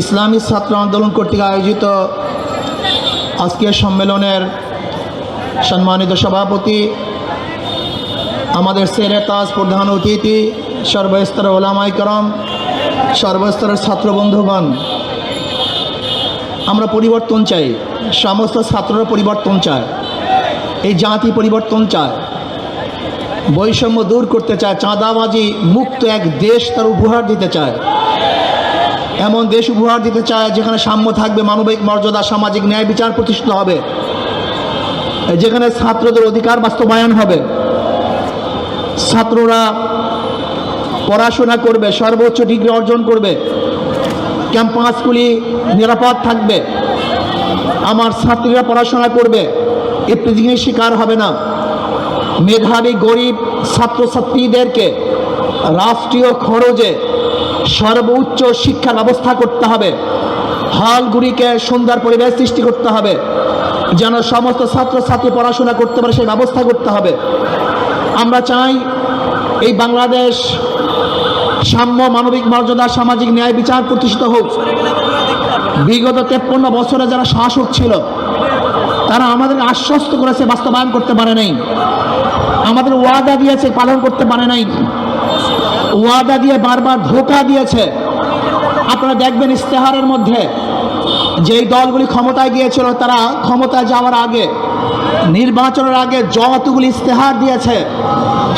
ইসলামী ছাত্র আন্দোলন কর্তৃক আয়োজিত আজকের সম্মেলনের সম্মানিত সভাপতি, আমাদের সেরে তাজ প্রধান অতিথি, সর্বস্তরের ওলামাই করম, সর্বস্তরের ছাত্র বন্ধুগণ। আমরা পরিবর্তন চাই, সমস্ত ছাত্ররা পরিবর্তন চায়, এই জাতি পরিবর্তন চায়, বৈষম্য দূর করতে চায়, চাঁদাবাজি মুক্ত এক দেশ তার উপহার দিতে চায়। এমন দেশ উপহার দিতে চায় যেখানে সাম্য থাকবে, মানবিক মর্যাদা, সামাজিক ন্যায় বিচার প্রতিষ্ঠিত হবে। যেখানে ছাত্রদের অধিকার বাস্তবায়ন হবে। ছাত্ররা পড়াশোনা করবে, সর্বোচ্চ ডিগ্রি অর্জন করবে। ক্যাম্পাসগুলি নিরাপদ থাকবে। আমার ছাত্রীরা পড়াশোনা করবে। ইফতিজিংয়ের শিকার হবে না। মেধাবী গরিব ছাত্রছাত্রীদেরকে রাষ্ট্রীয় খরচে সর্বোচ্চ শিক্ষার ব্যবস্থা করতে হবে। হলগুলিকে সুন্দর পরিবেশ সৃষ্টি করতে হবে। যেন সমস্ত ছাত্রছাত্রী পড়াশোনা করতে পারে, সেই ব্যবস্থা করতে হবে। আমরা চাই এই বাংলাদেশ সাম্য মানবিক মর্যাদা, সামাজিক ন্যায় বিচার প্রতিষ্ঠিত হোক। বিগত তেপ্পন্ন বছরে যারা শাসক ছিল, তারা আমাদের আশ্বস্ত করেছে, বাস্তবায়ন করতে পারে নাই। আমাদের ওয়াদা দিয়েছে, পালন করতে পারে নাই। ওয়াদা দিয়ে বারবার ধোকা দিয়েছে। আপনারা দেখবেন ইস্তেহারের মধ্যে যেই দলগুলি ক্ষমতায় গিয়েছিল, তারা ক্ষমতায় যাওয়ার আগে, নির্বাচনের আগে যতগুলি ইস্তেহার দিয়েছে,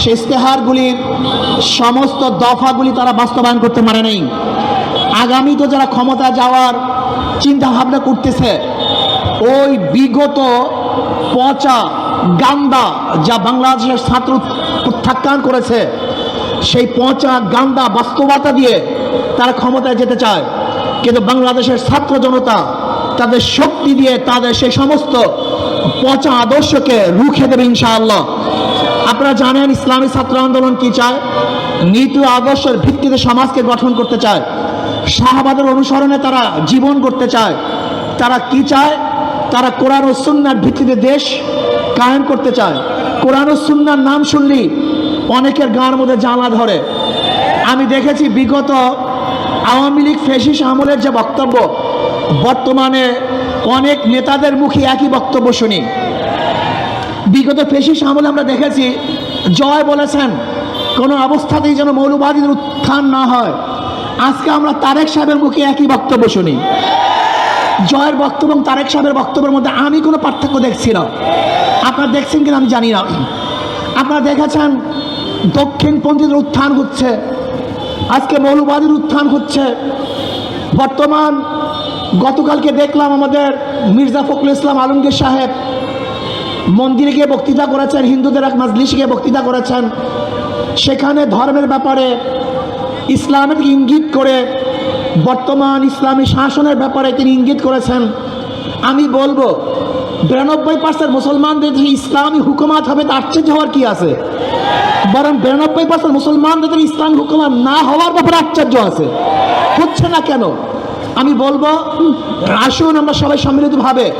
সেই ইস্তেহারগুলির সমস্ত দফাগুলি তারা বাস্তবায়ন করতে পারে নাই আগামীতে যারা ক্ষমতা যাওয়ার চিন্তা ভাবনা করতেছে, ওই বিগত পচা গান্দা যা বাংলাদেশের ছাত্র প্রত্যাখ্যান করেছে সেই পচা গান্দা বাস্তবতা দিয়ে তারা ক্ষমতায় যেতে চায়। কিন্তু বাংলাদেশের ছাত্র জনতা তাদের শক্তি দিয়ে তাদের সেই সমস্ত পচা আদর্শকে রুখে দেবে ইনশাআল্লাহ। আপনারা জানেন ইসলামী ছাত্র আন্দোলন কি চায়? নীতি আদর্শের ভিত্তিতে সমাজকে গঠন করতে চায়। শাহবাদের অনুসরণে তারা জীবন করতে চায়। তারা কি চায়? তারা কোরআন ও সুন্নার ভিত্তিতে দেশ কায়েম করতে চায়। কোরআন ও সুন্নার নাম শুনলি অনেকের গাঁর মধ্যে জ্বালা ধরে। আমি দেখেছি বিগত আওয়ামী লীগ ফেসিস আমলের যে বক্তব্য, বর্তমানে অনেক নেতাদের মুখে একই বক্তব্য শুনি। বিগত ফেসিস আমলে আমরা দেখেছি, জয় বলেছেন, কোনো অবস্থাতেই যেন মৌলবাদীদের উত্থান না হয়। আজকে আমরা তারেক সাহেবের মুখে একই বক্তব্য শুনি। জয়ের বক্তব্য এবং তারেক সাহেবের বক্তব্যের মধ্যে আমি কোনো পার্থক্য দেখছি না। আপনারা দেখছেন কিনা আমি জানি না। আপনারা দেখেছেন দক্ষিণপন্থীদের উত্থান হচ্ছে, আজকে মৌলবাদীর উত্থান হচ্ছে। বর্তমান গতকালকে দেখলাম আমাদের মির্জা ফখরুল ইসলাম আলমগীর সাহেব মন্দিরে গিয়ে বক্তৃতা করেছেন, হিন্দুদের এক মাজলিসে গিয়ে বক্তৃতা করেছেন। সেখানে ধর্মের ব্যাপারে ইসলামের ইঙ্গিত করে, বর্তমান ইসলামী শাসনের ব্যাপারে তিনি ইঙ্গিত করেছেন। আমি বলব, বিরানব্বই পার্সেন্ট মুসলমানদের যে ইসলামী হুকুমাত হবে, তার আশ্চর্য হওয়ার কি আছে? বরং বিরানব্বই পার্সেন্ট মুসলমানদের ইসলামী না হওয়ার ব্যাপারে আশ্চর্য আছে। হচ্ছে না কেন? আমি বলব, আসুন আমরা সবাই সম্মিলিতভাবে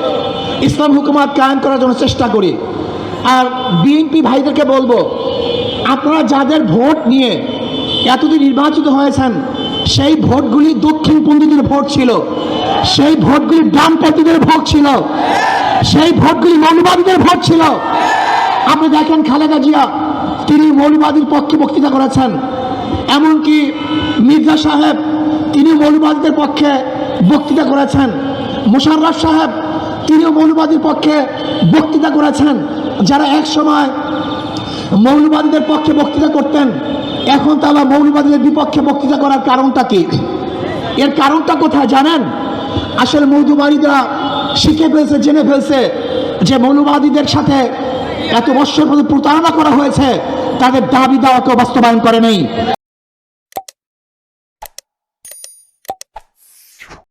ইসলাম হুকুমাত কায়েম করার জন্য চেষ্টা করি। আর বিএনপি ভাইদেরকে বলব, আপনারা যাদের ভোট নিয়ে এতদিন নির্বাচিত হয়েছেন, সেই ভোটগুলি দক্ষিণপন্থীদের ভোট ছিল। সেই ভোটগুলি ডানপন্থীদের ভোট ছিল। সেই ভোটগুলি মৌলবাদীদের ভোট ছিল। আপনি দেখেন খালেদা জিয়া তিনি মৌলবাদীর পক্ষে বক্তৃতা করেছেন। এমনকি মির্জা সাহেব তিনি মৌলবাদীদের পক্ষে বক্তৃতা করেছেন। মুশাররফ সাহেব, তিনিও মৌলবাদীর পক্ষে বক্তৃতা করেছেন। যারা এক সময় মৌলবাদীদের পক্ষে বক্তৃতা করতেন, এখন তারা মৌলবাদীদের বিপক্ষে বক্তৃতা করার কারণটা কি? এর কারণটা কোথায় জানেন? আসলে মৌলবাদীরা শিখে ফেলছে, জেনে ফেলছে যে মৌলবাদীদের সাথে এত বৎসর প্রতি প্রতারণা করা হয়েছে তাদের দাবি দাওয়াকেও বাস্তবায়ন করে নেই।